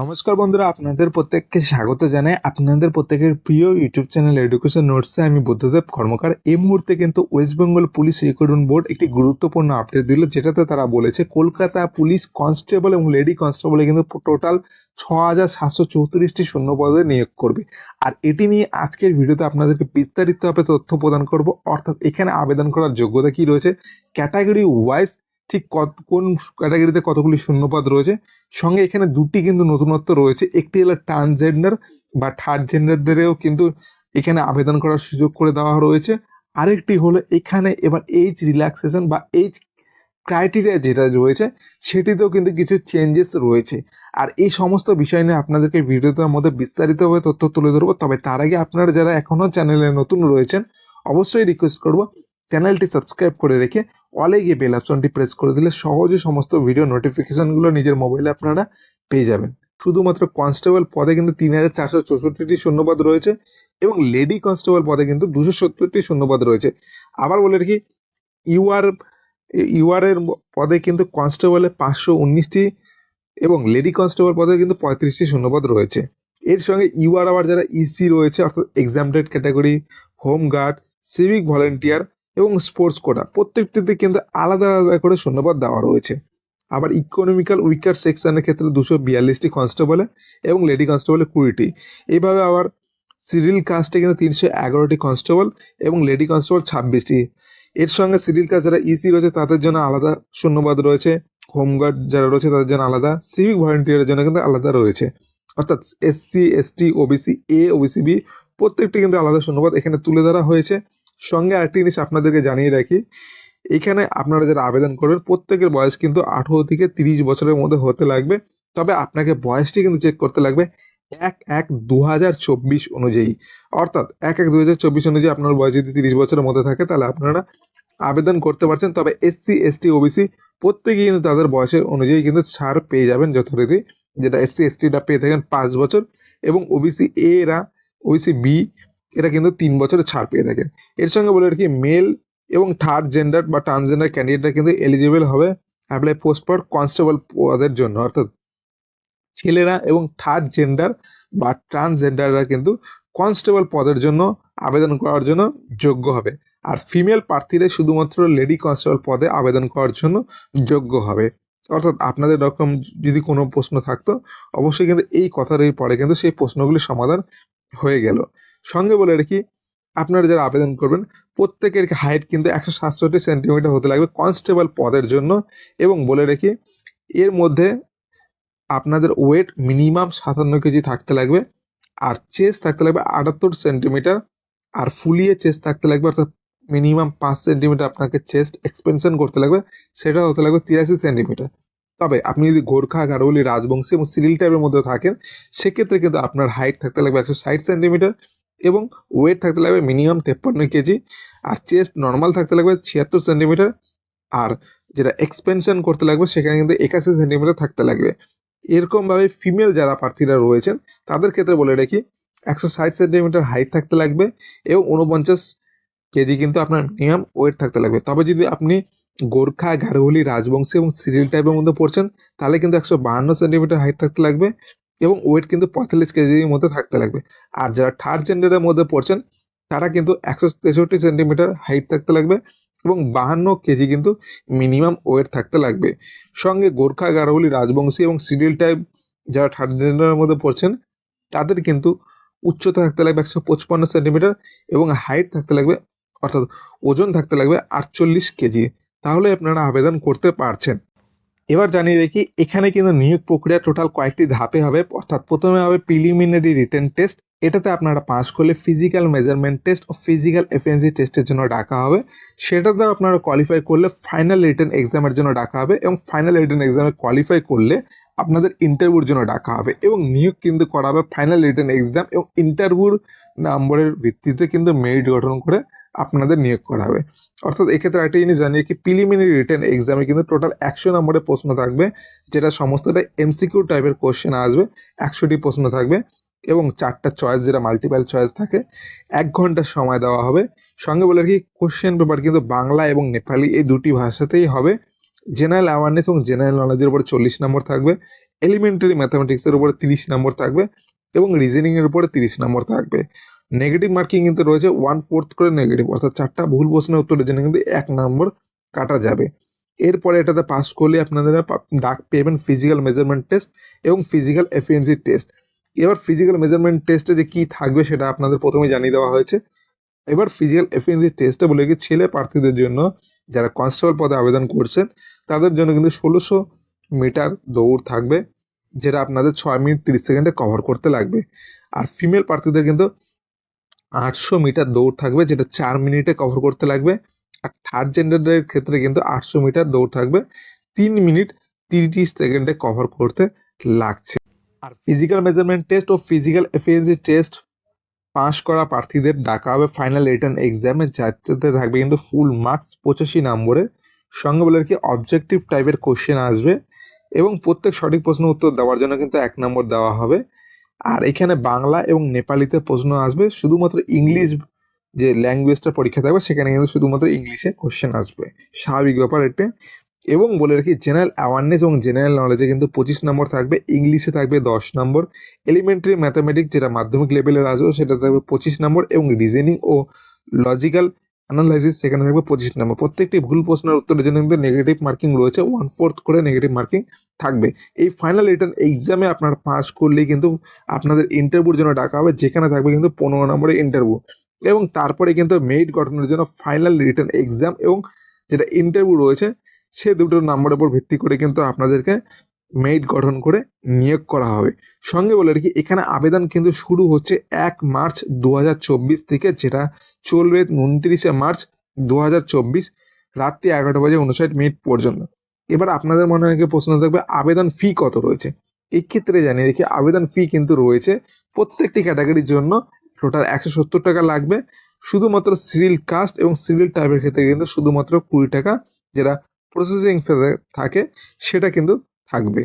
নমস্কার বন্ধুরা, আপনাদের প্রত্যেককে স্বাগত জানাই। আপনাদের প্রত্যেকের প্রিয় ইউটিউব চ্যানেল এডুকেশন নোটসে আমি বুদ্ধদেব কর্মকার। এই মুহূর্তে কিন্তু West Bengal police recruitment board একটি গুরুত্বপূর্ণ আপডেট দিল, যেটাতে তারা বলেছে, কলকাতা পুলিশ কনস্টেবল এবং লেডি কনস্টেবলে কিন্তু টোটাল ছ হাজার সাতশো চৌত্রিশটি শূন্য পদে নিয়োগ করবে। আর এটি নিয়ে আজকের ভিডিওতে আপনাদেরকে বিস্তারিতভাবে তথ্য প্রদান করব। অর্থাৎ এখানে আবেদন করার যোগ্যতা কি রয়েছে? ক্যাটাগরি ওয়াইজ ঠিক কোন ক্যাটাগরিতে কতগুলি শূন্যপদ রয়েছে? সঙ্গে এখানে দুটি কিন্তু নতুনত্ব রয়েছে। একটি হলো ট্রান্সজেন্ডার বা থার্ড জেন্ডারদেরও কিন্তু এখানে আবেদন করার সুযোগ করে দেওয়া রয়েছে। আরেকটি হলো এখানে এবার এইজ রিল্যাক্সেশন বা এইজ ক্রাইটেরিয়া যেটা রয়েছে, সেটিতেও কিন্তু কিছু চেঞ্জেস রয়েছে। আর এই সমস্ত বিষয় নিয়ে আপনাদেরকে ভিডিওটার মধ্যে বিস্তারিতভাবে তথ্য তুলে ধরবো। তবে তার আগে আপনারা যারা এখনও চ্যানেলে নতুন রয়েছেন, অবশ্যই রিকোয়েস্ট করব। চ্যানেলটি সাবস্ক্রাইব করে রেখে অলে গিয়ে বেল অপশনটি প্রেস করে দিলে সহজে সমস্ত ভিডিও নোটিফিকেশানগুলো নিজের মোবাইলে আপনারা পেয়ে যাবেন। শুধুমাত্র কনস্টেবল পদে কিন্তু তিন হাজার চারশো চৌষট্টিটি শূন্যপদ রয়েছে এবং লেডি কনস্টেবল পদে কিন্তু দুশো সত্তরটি শূন্যপদ রয়েছে। আবার বলে রাখি, ইউআর, ইউআরের পদে কিন্তু কনস্টেবলে পাঁচশো উনিশটি এবং লেডি কনস্টেবল পদে কিন্তু পঁয়ত্রিশটি শূন্যপদ রয়েছে। এর সঙ্গে ইউআর আবার যারা ইসি রয়েছে, অর্থাৎ exempted category, home guard, civic volunteer এবং স্পোর্টস কোটা প্রত্যেকটিতে কিন্তু আলাদা আলাদা করে শূন্যপদ দেওয়া রয়েছে। আবার ইকোনমিক্যাল উইকার সেকশনের ক্ষেত্রে দুশো বিয়াল্লিশটি কনস্টেবলে এবং লেডি কনস্টেবলে কুড়িটি। এইভাবে আবার সিরিল কাস্টে কিন্তু তিনশো এগারোটি কনস্টেবল এবং লেডি কনস্টেবল ছাব্বিশটি। এর সঙ্গে সিরিল কাস্ট যারা ইসি রয়েছে তাদের জন্য আলাদা শূন্যপদ রয়েছে। হোমগার্ড যারা রয়েছে তাদের জন্য আলাদা। সিভিক ভলেন্টিয়ারের জন্য কিন্তু আলাদা রয়েছে। অর্থাৎ SC ST OBC A OBC B প্রত্যেকটি কিন্তু আলাদা শূন্যপদ এখানে তুলে ধরা হয়েছে। সঙ্গে আরেকটি জিনিস আপনাদেরকে জানিয়ে রাখি। এখানে আপনারা যারা আবেদন করবেন, প্রত্যেকের বয়স কিন্তু আঠেরো থেকে তিরিশ বছরের মধ্যে হতে লাগবে। তবে আপনাকে বয়সটি কিন্তু চেক করতে লাগবে এক এক দু হাজার চব্বিশ অনুযায়ী। অর্থাৎ এক এক দু হাজার চব্বিশ অনুযায়ী আপনার বয়স যদি তিরিশ বছরের মধ্যে থাকে, তাহলে আপনারা আবেদন করতে পারছেন। তবে এসসি এসটি ওবিসি প্রত্যেকেই কিন্তু তাদের বয়সের অনুযায়ী কিন্তু ছাড় পেয়ে যাবেন যথারীতি। যেটা এসসি এসটিটা পেয়ে থাকেন পাঁচ বছর এবং ওবিসি এরা ওবিসি বি এরা কিন্তু তিন বছরের ছাড় পেয়ে থাকেন এর সঙ্গে বলে রাখি মেল এবং থার্ড জেন্ডার বা ট্রান্সজেন্ডার ক্যান্ডিডেটরা কিন্তু এলিজিবল হবে অ্যাপ্লাই পোস্ট ফর কনস্টেবল পদের জন্য। অর্থাৎ ছেলেরা এবং থার্ড জেন্ডার বা ট্রান্সজেন্ডাররা কিন্তু কনস্টেবল পদের জন্য আবেদন করার জন্য যোগ্য হবে। আর ফিমেল প্রার্থীরা শুধুমাত্র লেডি কনস্টেবল পদে আবেদন করার জন্য যোগ্য হবে। অর্থাৎ আপনাদের রকম যদি কোনো প্রশ্ন থাকতো, অবশ্যই কিন্তু এই কথার পরে কিন্তু সেই প্রশ্নগুলির সমাধান হয়ে গেল। সঙ্গে বলে রাখি, আপনারা যারা আবেদন করবেন, প্রত্যেকের হাইট কিন্তু একশো সাতষট্টি সেন্টিমিটার হতে লাগবে কনস্টেবল পদের জন্য এবং বলে রাখি, এর মধ্যে আপনাদের ওয়েট মিনিমাম সাতান্ন কেজি থাকতে লাগবে, আর চেস্ট থাকতে লাগবে আটাত্তর সেন্টিমিটার আর ফুলিয়ে চেস্ট থাকতে লাগবে, অর্থাৎ মিনিমাম পাঁচ সেন্টিমিটার আপনাকে চেস্ট এক্সপেনশন করতে লাগবে, সেটা হতে লাগবে তিরাশি সেন্টিমিটার তবে আপনি যদি গোর্খা গারৌলি রাজবংশী এবং সিরিল টাইপের মধ্যে থাকেন, সেক্ষেত্রে কিন্তু আপনার হাইট থাকতে লাগবে একশো ষাট সেন্টিমিটার এবং ওয়েট থাকতে লাগবে মিনিমাম তেপ্পান্ন কেজি আর চেস্ট নর্মাল থাকতে লাগবে ছিয়াত্তর সেন্টিমিটার আর যেটা এক্সপেনশন করতে লাগবে সেখানে কিন্তু একাশি সেন্টিমিটার থাকতে লাগবে। এরকমভাবে ফিমেল যারা প্রার্থীরা রয়েছেন, তাদের ক্ষেত্রে বলে রাখি একশো ষাট সেন্টিমিটার হাইট থাকতে লাগবে এবং উনপঞ্চাশ কেজি কিন্তু আপনার মিনিমাম ওয়েট থাকতে লাগবে। তবে যদি আপনি গোর্খা গারোহলি রাজবংশী এবং সিরিল টাইপের মধ্যে পড়ছেন, তাহলে কিন্তু একশো বাহান্ন সেন্টিমিটার হাইট থাকতে লাগবে। এবং ওয়েট কিন্তু পঁয়তাল্লিশ কেজির মধ্যে থাকতে লাগবে। আর যারা থার্ড জেন্ডারের মধ্যে পড়ছেন, তারা কিন্তু একশো তেষট্টি সেন্টিমিটার হাইট থাকতে লাগবে এবং বাহান্ন কেজি কিন্তু মিনিমাম ওয়েট থাকতে লাগবে। সঙ্গে গোর্খা, গারোহলি, রাজবংশী এবং সিরিল টাইপ যারা থার্ড জেন্ডারের মধ্যে পড়ছেন, তাদের কিন্তু উচ্চতা থাকতে লাগবে একশো পঁচপান্ন সেন্টিমিটার এবং হাইট থাকতে লাগবে, অর্থাৎ ওজন থাকতে লাগবে আটচল্লিশ কেজি। তাহলে আপনারা আবেদন করতে পারছেন। এবার জানিয়ে রেখি এখানে কিন্তু নিয়োগ প্রক্রিয়া টোটাল কয়েকটি ধাপে হবে। অর্থাৎ প্রথমে হবে প্রিলিমিনারি রিটেন টেস্ট এটাতে আপনারা পাস করলে ফিজিক্যাল মেজারমেন্ট টেস্ট ও ফিজিক্যাল এফিসিয়েন্সি টেস্টের জন্য ডাকা হবে। সেটাতে আপনারা কোয়ালিফাই করলে ফাইনাল রিটেন এক্সামের জন্য ডাকা হবে এবং ফাইনাল রিটেন এক্সামে কোয়ালিফাই করলে আপনাদের ইন্টারভিউর জন্য ডাকা হবে এবং নিয়োগ কিন্তু করা হবে ফাইনাল রিটেন এক্সাম এবং ইন্টারভিউর নম্বরের ভিত্তিতে কিন্তু মেরিট গঠন করে আপনাদের নিয়োগ করা হবে। অর্থাৎ এক্ষেত্রে একটা জিনিস জানিয়ে কি প্রিলিমিনারি রিটার্ন এক্সামে কিন্তু টোটাল একশো নম্বরের প্রশ্ন থাকবে, যেটা সমস্তটা এমসিকিউ টাইপের কোশ্চেন আসবে, একশোটি প্রশ্ন থাকবে এবং চারটা চয়েস যেটা মাল্টিপাল চয়েস থাকে, এক ঘণ্টার সময় দেওয়া হবে। সঙ্গে বলে রাখি কোশ্চেন পেপার কিন্তু বাংলা এবং নেপালি এই দুটি ভাষাতেই হবে। জেনারেল অ্যাওয়ারনেস এবং জেনারেল নলেজের উপরে চল্লিশ নম্বর থাকবে এলিমেন্টারি ম্যাথামেটিক্সের উপরে তিরিশ নম্বর থাকবে এবং রিজনিংয়ের উপরে তিরিশ নম্বর থাকবে। নেগেটিভ মার্কিং কিন্তু রয়েছে ওয়ান ফোর্থ করে নেগেটিভ অর্থাৎ চারটা ভুল প্রশ্নের উত্তরের জন্য কিন্তু এক নম্বর কাটা যাবে। এরপরে এটাতে পাস করলে আপনাদের ডাক পেবেন ফিজিক্যাল মেজারমেন্ট টেস্ট এবং ফিজিক্যাল এফিসিয়েন্সি টেস্ট এবার ফিজিক্যাল মেজারমেন্ট টেস্টে যে কী থাকবে সেটা আপনাদের প্রথমে জানিয়ে দেওয়া হয়েছে। এবার ফিজিক্যাল এফিসিয়েন্সি টেস্টে বলে কি ছেলে প্রার্থীদের জন্য যারা কনস্টেবল পদে আবেদন করছেন, তাদের জন্য কিন্তু ষোলোশো মিটার দৌড় থাকবে, যেটা আপনাদের ছয় মিনিট তিরিশ সেকেন্ডে কভার করতে লাগবে। আর ফিমেল প্রার্থীদের কিন্তু আটশো মিটার দৌড় থাকবে, যেটা চার মিনিটে কভার করতে লাগবে। আর থার্ড জেন্ডারের ক্ষেত্রে কিন্তু আটশো মিটার দৌড় থাকবে, তিন মিনিট তিরিশ সেকেন্ডে কভার করতে লাগছে। আর ফিজিক্যাল মেজারমেন্ট টেস্ট ও ফিজিক্যাল এফিসিয়েন্সি টেস্ট পাস করা প্রার্থীদের ডাকা হবে ফাইনাল রিটার্ন এক্সামে যাতে থাকবে কিন্তু ফুল মার্কস পঁচাশি নম্বরে। সঙ্গে বলে কি অবজেক্টিভ টাইপের কোশ্চেন আসবে এবং প্রত্যেক সঠিক প্রশ্ন উত্তর দেওয়ার জন্য কিন্তু এক নম্বর দেওয়া হবে। আর এখানে বাংলা এবং নেপালিতে প্রশ্ন আসবে। শুধুমাত্র ইংলিশ যে ল্যাঙ্গুয়েজটা পরীক্ষা থাকবে, সেখানে কিন্তু শুধুমাত্র ইংলিশে কোশ্চেন আসবে। স্বাভাবিক ব্যাপার এটা এবং বলে রাখি জেনারেল অ্যাওয়ারনেস এবং জেনারেল নলেজে কিন্তু পঁচিশ নম্বর থাকবে, ইংলিশে থাকবে দশ নম্বর। এলিমেন্টারি ম্যাথামেটিক্স যেটা মাধ্যমিক লেভেলের আসবে, সেটা থাকবে পঁচিশ নম্বর এবং রিজনিং ও লজিক্যাল অ্যানালাইসিস সেখানে থাকবে পঁচিশ নম্বর প্রত্যেকটি ভুল প্রশ্নের উত্তরের জন্য কিন্তু নেগেটিভ মার্কিং রয়েছে ওয়ান ফোর্থ করে নেগেটিভ মার্কিং থাকবে। এই ফাইনাল রিটার্ন এক্সামে আপনার পাস করলেই কিন্তু আপনাদের ইন্টারভিউর জন্য ডাকা হবে, যেখানে থাকবে কিন্তু পনেরো নম্বরের ইন্টারভিউ এবং তারপরে কিন্তু মেরিট গঠনের জন্য ফাইনাল রিটার্ন এক্সাম এবং যেটা ইন্টারভিউ রয়েছে, সে দুটো নাম্বারের উপর ভিত্তি করে কিন্তু আপনাদেরকে মেরিট গঠন করে নিয়োগ করা হবে। সঙ্গে বলে রাখি, এখানে আবেদন কিন্তু শুরু হচ্ছে এক মার্চ দু হাজার চব্বিশ থেকে, যেটা চলবে উনত্রিশে মার্চ দু হাজার চব্বিশ রাত্রি এগারোটা বাজে উনষাট মিনিট পর্যন্ত। এবার আপনাদের মনে অনেকে প্রশ্ন থাকবে, আবেদন ফি কত রয়েছে? এক্ষেত্রে জানিয়ে রেখে, আবেদন ফি কিন্তু রয়েছে প্রত্যেকটি ক্যাটাগরির জন্য টোটাল একশো সত্তর টাকা লাগবে। শুধুমাত্র সিরিল কাস্ট এবং সিরিল টাইপের ক্ষেত্রে কিন্তু শুধুমাত্র কুড়ি টাকা, যেটা প্রসেসিং থাকে, সেটা কিন্তু থাকবে।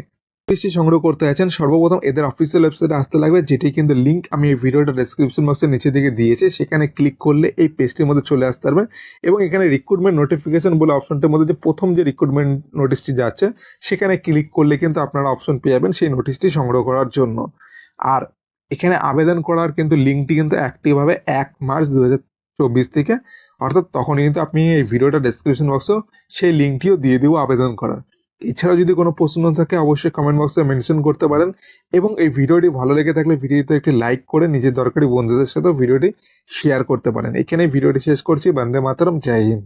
বেশি সংগ্রহ করতে আছেন সর্বপ্রথম এদের অফিসিয়াল ওয়েবসাইটে আসতে লাগবে, যেটি কিন্তু লিঙ্ক আমি এই ভিডিওটা ডেসক্রিপশন বক্সের নিচে দিকে দিয়েছি। সেখানে ক্লিক করলে এই পেজটির মধ্যে চলে আসতে পারবেন এবং এখানে রিক্রুটমেন্ট নোটিফিকেশন বলে অপশনটির মধ্যে যে প্রথম যে রিক্রুটমেন্ট নোটিশটি যাচ্ছে, সেখানে ক্লিক করলে কিন্তু আপনারা অপশন পেয়ে যাবেন সেই নোটিশটি সংগ্রহ করার জন্য। আর এখানে আবেদন করার কিন্তু লিঙ্কটি কিন্তু অ্যাক্টিভ হবে এক মার্চ দু চব্বিশ থেকে। অর্থাৎ তখনই কিন্তু আপনি এই ভিডিওটা ডেসক্রিপশন বক্সেও সেই লিঙ্কটিও দিয়ে দেবো আবেদন করার। এছাড়াও যদি কোনো প্রশ্ন থাকে, অবশ্যই কমেন্ট বক্সে মেনশন করতে পারেন। এবং এই ভিডিওটি ভালো লেগে থাকলে ভিডিওতে একটি লাইক করে নিজের দরকারি বন্ধুদের সাথেও ভিডিওটি শেয়ার করতে পারেন। এখানে ভিডিওটি শেষ করছি। বন্দে মাতারম। জয় হিন্দ।